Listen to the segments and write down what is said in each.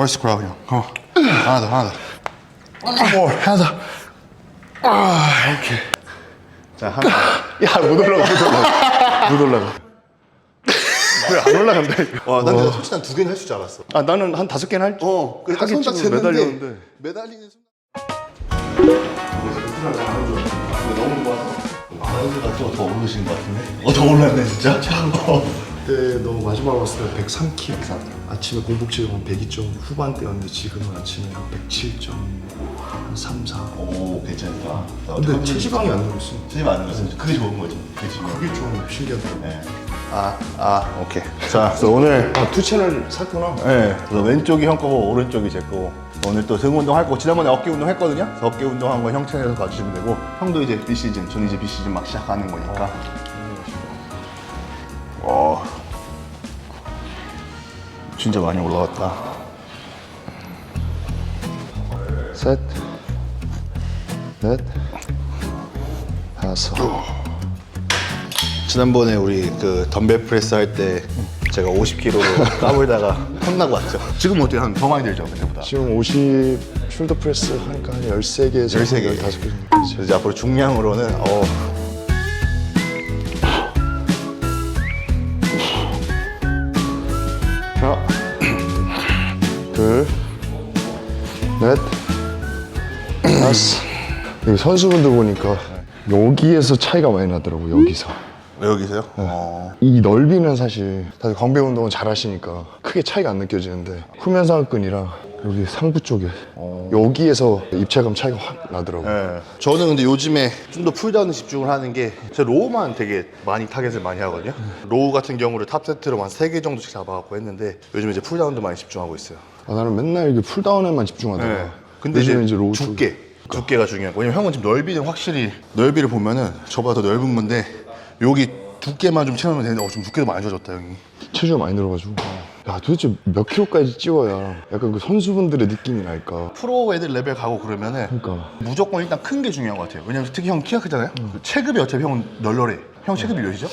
퍼스트 크라운 형. 어. 하나 더, 하나 더. 오, 하나 더. 아, 오케이. 자, 하나. 야, 못 올라가, 못 올라가. 못 올라가. 왜 안 올라간다, 이거. 와, 난 내가 솔직히 한두 개는 할 줄 알았어. 아, 나는 한 다섯 개는 할 줄. 어, 그래 손딱 쟀는데 매달렸는데. 매달리는 순간. 너무 좋아서. 마라이즈가 좀더 오르신 것 같은데? 어, 더 올랐네, 진짜? 그때 너 마지막 왔을 때 103키. 103. 아침에 공복체력은 102점 후반대였는데 지금은 아침에 107점. 한 3, 4. 오, 괜찮다. 근데 체지방이 안 늘었어. 체지방 안 늘었으면 그게 좋은 거죠. 그게 중요한 그게 좀 신기하다. 네. 아, 아, 오케이. 자, 그래서 오늘 아, 두 채널 샀구나. 네, 그래서 왼쪽이 형 거고 오른쪽이 제 거고 오늘 또 등 운동 할 거고 지난번에 어깨 운동 했거든요. 그래서 어깨 운동한 거 형 채널에서 봐주시면 되고 형도 이제 비시즌, 저는 이제 비시즌 막 시작하는 거니까. 진짜 많이 올라왔다. 셋, 넷, 다섯. 지난번에 우리 그 덤벨 프레스 할 때 제가 50kg로 까불다가 혼나고 왔죠. 지금 어때요? 한 더 많이 들죠, 그때보다. 지금 50 숄더 프레스 하니까 한 13개, 13개. 15개 정도 되죠. 그래서 이제 앞으로 중량으로는 어, 다섯. 여기 선수분들 보니까 여기에서 차이가 많이 나더라고 여기서. 왜 여기세요? 어, 이 넓이는 사실 다들 광배 운동은 잘 하시니까 크게 차이가 안 느껴지는데 후면상근이랑 여기 상부 쪽에 여기에서 입체감 차이가 확 나더라고. 네. 저는 근데 요즘에 좀 더 풀다운에 집중을 하는 게 제가 로우만 되게 많이 타겟을 많이 하거든요. 로우 같은 경우를 탑 세트로 한 3개 정도씩 잡아갖고 했는데 요즘 이제 풀다운도 많이 집중하고 있어요. 아, 나는 맨날 이게 풀다운에만 집중하다가 네. 근데 이제, 요즘에 이제 로우 두께 두께가 중요한 거 왜냐면 형은 지금 넓이는 확실히 넓이를 보면은 저보다 더 넓은 건데 여기 두께만 좀 채우면 되는데 어, 좀 두께도 많이 좋아졌다 형이. 체중이 많이 늘어가지고. 야 도대체 몇 킬로까지 찌워야 약간 그 선수분들의 느낌이 날까? 프로 애들 레벨 가고 그러면은 그러니까. 무조건 일단 큰 게 중요한 것 같아요. 왜냐면 특히 형 키가 크잖아요? 그 체급이 어차피 형은 널널해. 형 체급이 몇이죠?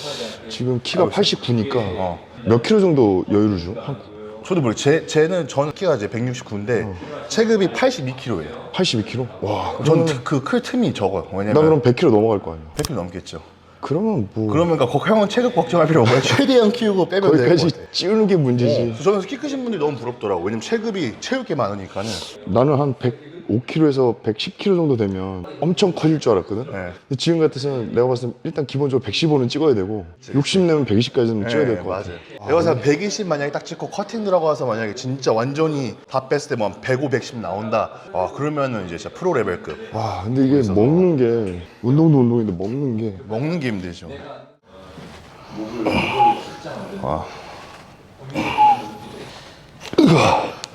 지금 키가 89니까. 어. 몇 킬로 정도 여유를 줘? 한 저도 모르 제, 쟤는 저는 키가 이제 169인데 체급이 82kg예요. 82킬로? 와 그러면 그클 틈이 적어요. 나 왜냐면 그럼 100킬로 넘어갈 거 아니야. 100kg 넘겠죠. 그러면 뭐 그러면 그러니까 형은 체급 걱정할 필요 없고요. 최대한 키우고 빼면 될것 거기까지. 같아요 찌우는 게 문제지. 저는 키 크신 분들이 너무 부럽더라고. 왜냐면 체급이 채울 게 많으니까는. 나는 한 105kg에서 110kg 정도 되면 엄청 커질 줄 알았거든 네. 근데 지금 같아서는 내가 봤을 때 일단 기본적으로 115는 찍어야 되고 60 내면 120까지는 찍어야 될 것 같아 네, 맞아요. 내가 생각 120 만약에 딱 찍고 커팅 들어가서 만약에 진짜 완전히 다 뺐을 때 뭐 105, 110 나온다. 아 그러면은 이제 진짜 프로 레벨급. 와 근데 이게 먹는 게 운동도 운동인데 먹는 게 먹는 게 힘들죠. 아.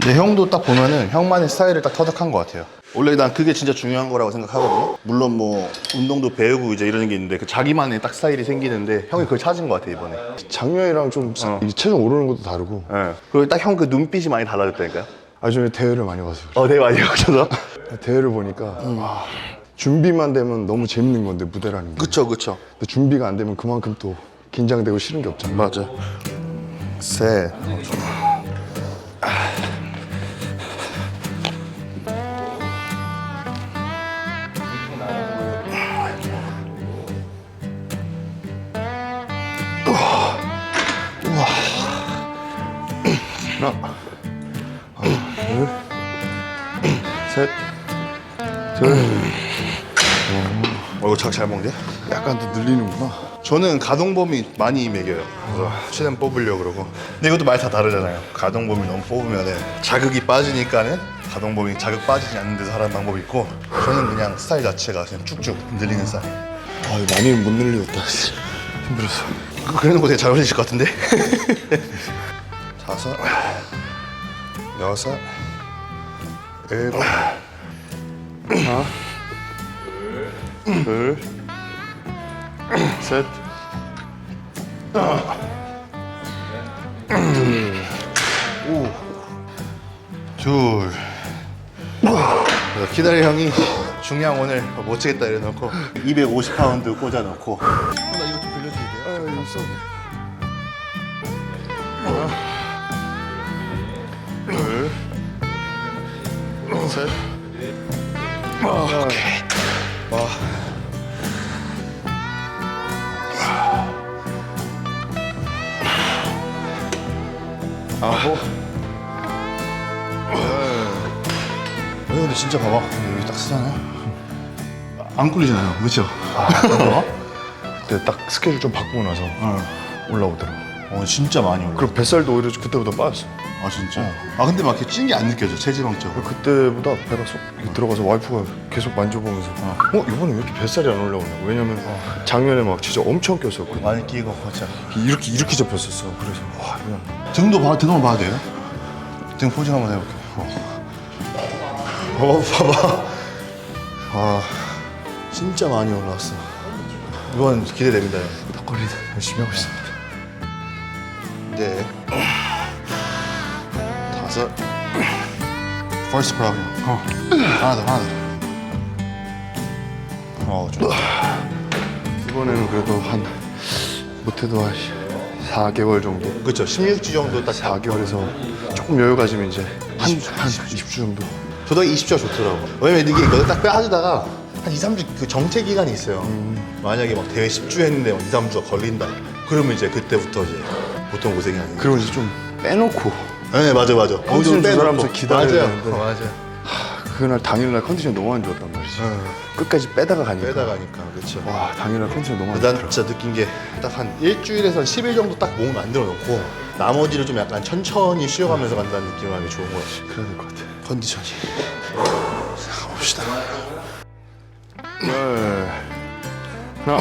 근데 형도 딱 보면은 형만의 스타일을 딱 터득한 것 같아요. 원래 난 그게 진짜 중요한 거라고 생각하거든요. 물론 뭐 운동도 배우고 이제 이러는 게 있는데 그 자기만의 딱 스타일이 생기는데 형이 그걸 찾은 것 같아 이번에. 작년이랑 좀 이게 체중 오르는 것도 다르고 예. 그리고 딱 형 그 눈빛이 많이 달라졌다니까요. 아주 대회를 많이 봐서 어, 되게 많이 하셔서. 그래. 대회를 보니까 와, 준비만 되면 너무 재밌는 건데 무대라는 게 그쵸, 그쵸. 근데 준비가 안 되면 그만큼 또 긴장되고 싫은 게 없잖아 맞아. 셋. 어, 이거 작 잘 먹네? 약간 더 늘리는구나 저는 가동범위 많이 매겨요. 그래서 최대한 뽑으려고 그러고. 근데 이것도 많이 다 다르잖아요. 가동범위 너무 뽑으면은 자극이 빠지니까는 가동범위 자극 빠지지 않는 데서 하라는 방법이 있고 저는 그냥 스타일 자체가 그냥 쭉쭉 늘리는 스타일. 아 이거 많이 못 늘리겠다 씨. 힘들었어 그- 그러는 거 되게 잘 어울리실 것 같은데? 다섯, 여섯, 일곱, 하나, 둘, 셋, 오, 둘. 키다리 형이 중량 오늘 못 치겠다 이래놓고 250파운드 꽂아놓고 나 이거 좀 빌려주면 돼요? 아써 둘, 셋. 아, 오케이. 아. 아홉. 아니 근데 진짜 봐봐 여기 딱 쓰잖아요 안 꿀리잖아요 그렇죠? 그때 딱 스케줄 좀 바꾸고 나서 올라오더라고. 어 진짜 많이 올라 그리고 뱃살도 오히려 그때보다 빠졌어. 아 진짜? 아 근데 막 이렇게 찐 게 안 느껴져 체지방적으로? 그때보다 배가 쏙 이렇게 들어가서 와이프가 계속 만져보면서 어, 이번에 왜 이렇게 뱃살이 안 올라오냐 왜냐면 작년에 막 진짜 엄청 꼈었거든. 많이 끼고 그렇죠 이렇게 이렇게 접혔었어. 그래서 와 이건 등도 봐등 한번 봐도 돼요? 등 포징 한번 해볼게요. 어. 봐봐. 아 진짜 많이 올라왔어. 이건 기대됩니다. 덕거리 열심히 하고 있습니다 네. 다섯. 퍼스트 크라운 어. 하나 더 하나 더 어 좀 이번에는 그래도 한 못해도 한 4개월 정도? 그쵸. 16주 정도 딱 4개월에서 조금 여유 가지면 이제 한, 한 20주. 정도. 저도 20주가 좋더라고. 왜냐면 이게 이거 딱 빼하다가 한 2, 3주 그 정체 기간이 있어요. 만약에 막 대회 10주 했는데 막 2, 3주가 걸린다. 그러면 이제 그때부터 이제 보통 고생이 아니에요. 그리고 이제 좀 빼놓고 네, 맞아, 맞아. 컨디션 정도 조절하면서 빼놓고. 기다려야 맞아요. 되는데. 어, 맞아요. 그날 당일날 컨디션이 너무 안 좋았단 말이지 응. 끝까지 빼다가 가니까 빼다 가니까, 그렇죠. 와 당일날 컨디션 너무 안 난 좋더라 진짜 느낀 게 딱 한 일주일에서 한 10일 정도 딱 몸을 만들어 놓고 나머지를 좀 약간 천천히 쉬어가면서 간다는 느낌을 하는 게 좋은 것 같아요. 그래야 될 것 같아 컨디션이. 자, 가봅시다. 열 하나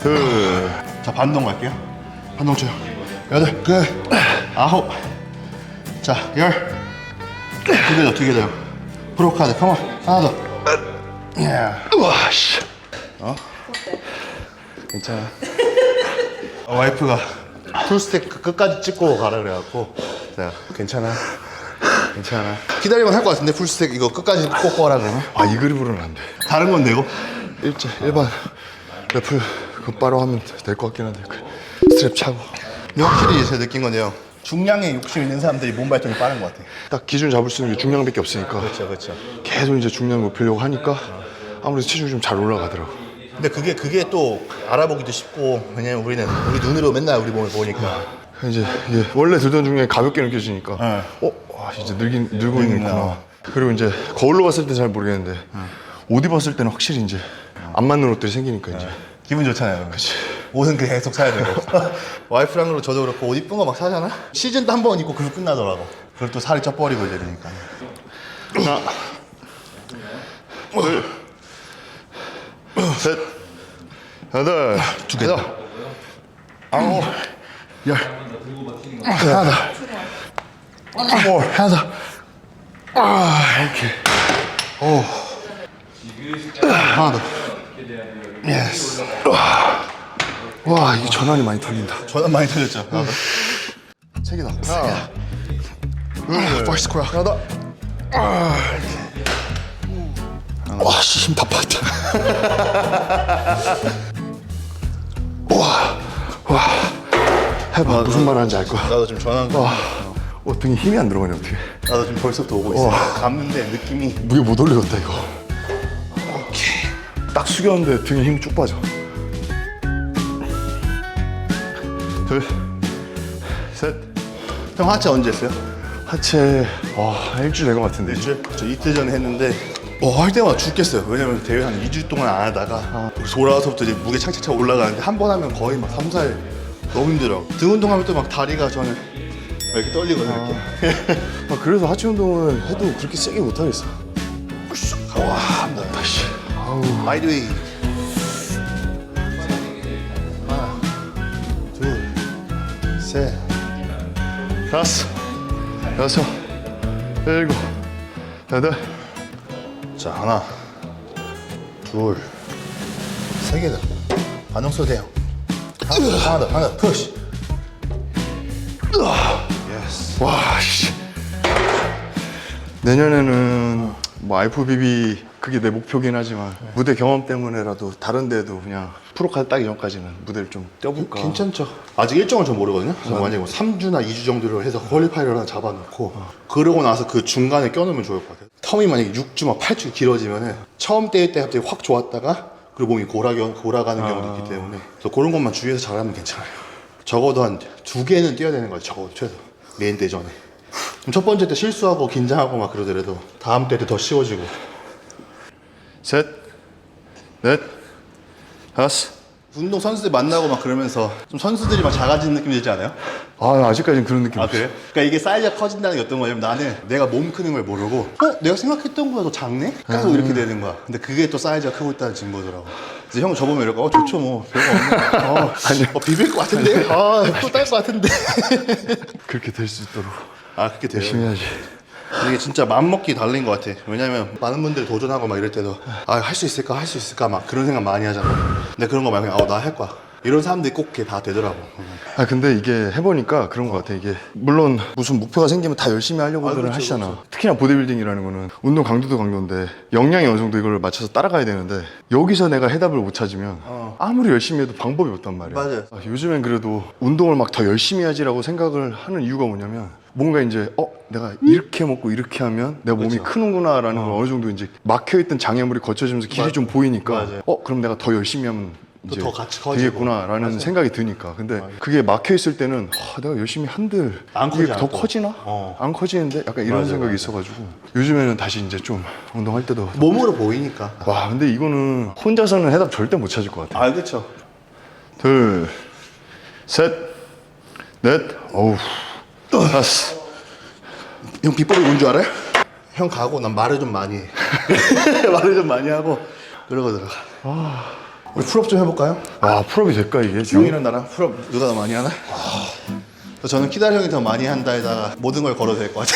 둘 자 반동 갈게요 반동 쳐요. 여덟 끝. 아홉. 자 열. 두 개 더 두 개 더요 프로카드 컴온. 하나 더. 예. 우와 씨. 어? 괜찮아. 어, 와이프가 풀스택 끝까지 찍고 가라 그래갖고. 제가 괜찮아. 괜찮아. 기다리면 할 것 같은데 풀스택 이거 끝까지 꼭 가라 그러면? 아 이 그립으로는 안 돼. 다른 건 되고? 일자 일반. 래플 그 바로 하면 될 것 같긴 한데. 그 스트랩 차고. 근데 확실히 제가 느낀 건데요. 중량에 욕심 있는 사람들이 몸 발전이 빠른 것 같아요. 딱 기준 잡을 수 있는 게 중량밖에 없으니까. 그렇죠 그렇죠. 계속 이제 중량 높이려고 하니까 아무래도 체중이 좀 잘 올라가더라고. 근데 그게 그게 또 알아보기도 쉽고 왜냐면 우리는 우리 눈으로 맨날 우리 몸을 보니까. 이제 이게 원래 들던 중량이 가볍게 느껴지니까. 네. 어? 와 이제 늘긴 늘고 있는구나. 그리고 이제 거울로 봤을 때 잘 모르겠는데 옷 입었을 때는 확실히 이제 안 맞는 옷들이 생기니까 이제. 기분 좋잖아요. 그렇지. 옷은 계속 사야 되고. 와이프랑 그렇고 저도 그렇고 옷 이쁜 거 막 사잖아. 시즌 때한번 입고 그거 끝나더라고. 그걸 또 살이 쪄버리고 이러니까. 하나 둘셋 여덟 두개 더. 아홉 열. 하나 더. 뭘 하나 더. 아, 오케이. 오. 하나 더. 예스. 와 이게 전환이 많이 털린다 전환 많이 틀렸죠. 개 더. 하나 둘. 퍼스트 크라. 하나 더. 와 씨 힘다 빠졌다 와 와 해봐 무슨 말 하는지 알 거야 나도 지금 전환. 와 어, 등에 힘이 안 들어가네 어떻게 나도 지금 벌써부터 오고 있어. 감는데 느낌이 무게 못 올리겠다 이거 딱 숙였는데 등에 힘이 쭉 빠져 둘 셋 형 하체 언제 했어요? 하체 와 일주일 된 것 같은데 일주일? 저 이틀 전에 했는데 어, 할 때마다 죽겠어요. 왜냐면 대회 한 2주 동안 안 하다가 돌아와서부터 이제 무게 착착착 올라가는데 한 번 하면 거의 막 3, 4일 너무 힘들어. 등 운동하면 또 막 다리가 저는 이렇게 떨리거든요. 이렇게. 아, 그래서 하체 운동을 해도 그렇게 세게 못 하겠어 와, 못다 씨. 아우. 라이드웨이. 셋. 다섯 여섯 일곱 여덟 자, 하나, 둘, 세 개다. 반응 쏘돼요 하나 더, 하나 더, 하나 더. 푸시. 예스. 와 씨 내년에는 뭐 IFBB 그게 내 목표긴 하지만 무대 경험 때문에라도 다른 데도 그냥 프로 카드 따기 전까지는 무대를 좀 뛰어볼까. 괜찮죠. 아직 일정은 좀 모르거든요. 그래서 만약에 뭐 3주나 2주 정도로 해서 퀄리파이를 하나 잡아놓고 그러고 나서 그 중간에 껴놓으면 좋을 것 같아요. 텀이 만약에 6주 막 8주 길어지면은 처음 떼일 때 갑자기 확 좋았다가 그리고 몸이 골아, 골아가는 경우도 있기 때문에 그래서 그런 것만 주의해서 잘하면 괜찮아요. 적어도 한 두 개는 뛰어야 되는 거죠. 적어도 최소 메인 때 전에. 그럼 첫 번째 때 실수하고 긴장하고 막 그러더라도 다음 때 더 쉬워지고 셋, 넷, 다섯. 운동 선수들 만나고 막 그러면서 좀 선수들이 막 작아지는 느낌 들지 않아요? 아 아직까지는 그런 느낌. 아 없어요. 그래? 그러니까 이게 사이즈가 커진다는 게 어떤 거냐면 나는 내가 몸 크는 걸 모르고 어? 내가 생각했던 거보다 더 작네? 계속 이렇게 되는 거야 근데 그게 또 사이즈가 크고 있다는 증거더라고 그래서 형 저보면 이럴까? 어 좋죠 뭐 별거 없네 어, 어, 비빌 것 같은데? 아또 딸 것 같은데 그렇게 될 수 있도록 아 그렇게 돼요 열심히 해야지. 이게 진짜 맘먹기 달린 것 같아. 왜냐면 많은 분들이 도전하고 막 이럴 때도 아 할 수 있을까? 할 수 있을까? 막 그런 생각 많이 하잖아. 근데 그런 거 말고 그냥 아 나 할 거야. 이런 사람들이 꼭 그게 다 되더라고. 아 근데 이게 해보니까 그런 것 같아. 이게 물론 무슨 목표가 생기면 다 열심히 하려고들 아, 그렇죠, 하시잖아. 그렇죠. 특히나 보디빌딩이라는 거는 운동 강도도 강도인데 역량이 어느 정도 이걸 맞춰서 따라가야 되는데 여기서 내가 해답을 못 찾으면 아무리 열심히 해도 방법이 없단 말이야 어. 맞아요. 아, 요즘엔 그래도 운동을 막 더 열심히 하지라고 생각을 하는 이유가 뭐냐면 뭔가 이제 어 내가 이렇게 먹고 이렇게 하면 내 몸이 그렇죠. 크는구나라는 걸 어느 정도 이제 막혀있던 장애물이 거쳐지면서 길이 좀 보이니까 맞아요. 어 그럼 내가 더 열심히 하면 또 이제 더 같이 커지고. 되겠구나라는 생각이 드니까. 근데 그게 막혀 있을 때는 아, 내가 열심히 한들 안 이게 커지 더 않고. 커지나? 어. 안 커지는데? 약간 이런 맞아요, 생각이 맞아요. 있어가지고. 요즘에는 다시 이제 좀 운동할 때도. 몸으로 보이니까. 와 근데 이거는 혼자서는 해답 절대 못 찾을 것 같아 아 그쵸. 둘셋 넷 어우. 다섯. 형 비법이 뭔 줄 알아요? 형 가고 난 말을 좀 많이 해. 말을 좀 많이 하고 그러고 들어가 우리 풀업 좀 해볼까요? 와 풀업이 될까 이게 지금 형이랑 나랑 풀업 누가 더 많이 하나? 그래서 저는 키다리 형이 더 많이 한다에다가 모든 걸 걸어도 될 것 같아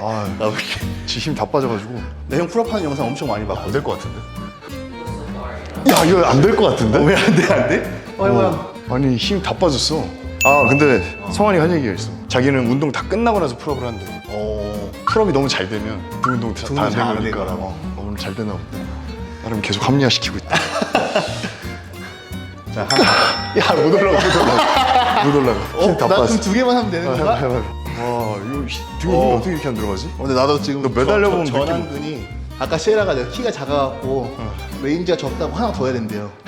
아 나볼게 지힘 다 빠져가지고 내형 풀업하는 영상 엄청 많이 봤거든 안 될 것 같은데 야 이거 안 될 것 같은데 왜 안 돼? 안 돼? 어, 아니 힘 다 빠졌어. 아 근데 성환이 한 얘기가 있어. 자기는 운동 다 끝나고 나서 풀업을 한대. 어... 풀업이 너무 잘 되면 등 운동 등 다안 운동 잘안 되니까 되더라고. 어, 오늘 잘 되나 보다. 나름 계속 합리화시키고 있다. 자 하나 야못 올라가 못 올라가 못 올라가. 힘다 어? 나 빠졌어. 그럼 두 개만 하면 되는 아, 거야? 해봐 해봐. 와 이거 히- 등에 힘이 어. 어떻게 이렇게 안 들어가지? 근데 나도 지금 너 매달려 보면 저- 저- 전완근이 아까 시에라가 내가 키가 작아갖고 레인지가 적다고 하나 더 해야 된대요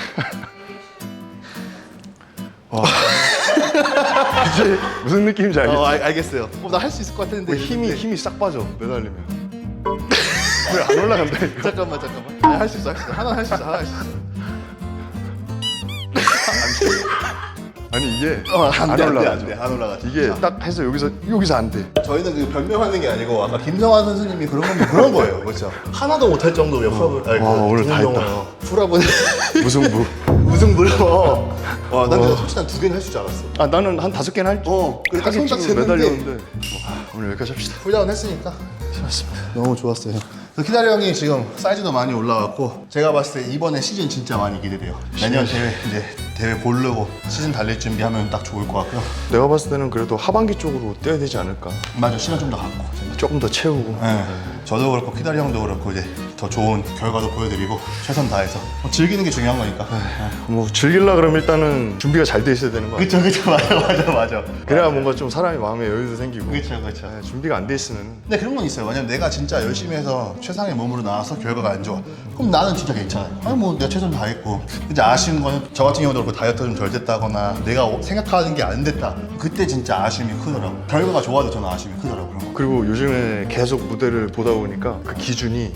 이제 무슨 느낌인지 알겠어. 어 알, 알겠어요 어, 나 할 수 있을 것 같은데 힘이. 힘이 싹 빠져 매달리면. 왜 안 올라간다니까? 잠깐만 잠깐만 아, 할수 있어 할 수 있어 하나 할 수 있어 하나 할 수 있어 이게 어, 안 돼, 안 돼, 올라가죠. 안 돼, 안 올라가죠. 이게 자. 딱 해서 여기서 여기서 안 돼. 저희는 그 변명하는 게 아니고 아까 김성환 선수님이 그런 건 그런 거예요, 그렇죠? 하나도 못할 정도로 풀업을 아니, 와, 그 오늘 다 운동을 풀업은 무승부. 우승부를 와, 난 근데 솔직히 난두 개는 할수 있지 않았어. 아 나는 한 다섯 개는 할 줄. 어, 그래 딱 손딱 하겠지, 쟀는데 매달렸는데. 뭐, 오늘 여기까지 합시다. 훌다운 했으니까 좋았습니다. 너무 좋았어요. 키다리 형이 지금 사이즈도 많이 올라왔고 제가 봤을 때 이번에 시즌 진짜 많이 기대돼요. 내년 대회 이제 대회 고르고 시즌 달릴 준비하면 딱 좋을 것 같고요. 내가 봤을 때는 그래도 하반기 쪽으로 뛰어야 되지 않을까. 맞아, 시간 좀 더 갖고. 조금 더 채우고. 네. 저도 그렇고 키다리 형도 그렇고 이제 더 좋은 결과도 보여드리고 최선 다해서 뭐 즐기는 게 중요한 거니까. 뭐 즐길라 그러면 일단은 준비가 잘 돼 있어야 되는 거 같아. 그쵸 그쵸 맞아 맞아 맞아. 그래야 뭔가 좀 사람이 마음에 여유도 생기고. 그쵸 그쵸. 네, 준비가 안 돼 있으면 근데 그런 건 있어요. 왜냐면 내가 진짜 열심히 해서 최상의 몸으로 나와서 결과가 안 좋아. 그럼 나는 진짜 괜찮아요. 아니 뭐 내가 최선 다했고. 이제 아쉬운 거는 저 같은 경우도 그렇고 다이어트 좀덜 됐다거나 내가 생각하는 게 안 됐다. 그때 진짜 아쉬움이 크더라고. 결과가 좋아도 저는 아쉬움이 크더라고. 그런 거. 그리고 요즘에 계속 무대를 보다 보니까 그 기준이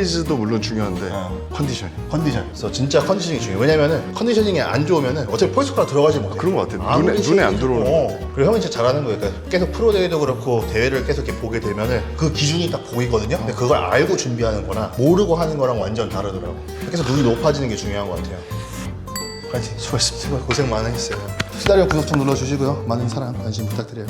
사이즈도 물론 중요한데 어. 컨디션이 컨디션. 그래서 진짜 컨디셔닝이 중요해. 왜냐면은 컨디셔닝이 안 좋으면은 어차피 폴스코가 들어가지 못해. 그런 것 같아. 아무리 눈에- 눈에 안 들어오는 좋고. 어. 그리고 형이 진짜 잘하는 거예요. 그러니까 계속 프로 대회도 그렇고 대회를 계속 이렇게 보게 되면은 그 기준이 딱 보이거든요. 근데 그걸 알고 준비하는 거나 모르고 하는 거랑 완전 다르더라고. 그래서 눈이 높아지는 게 중요한 것 같아요. 파이팅. 수고했습니다. 고생 많으셨어요. 시다리오 구독 좀 눌러주시고요. 많은 사랑, 관심 부탁드려요.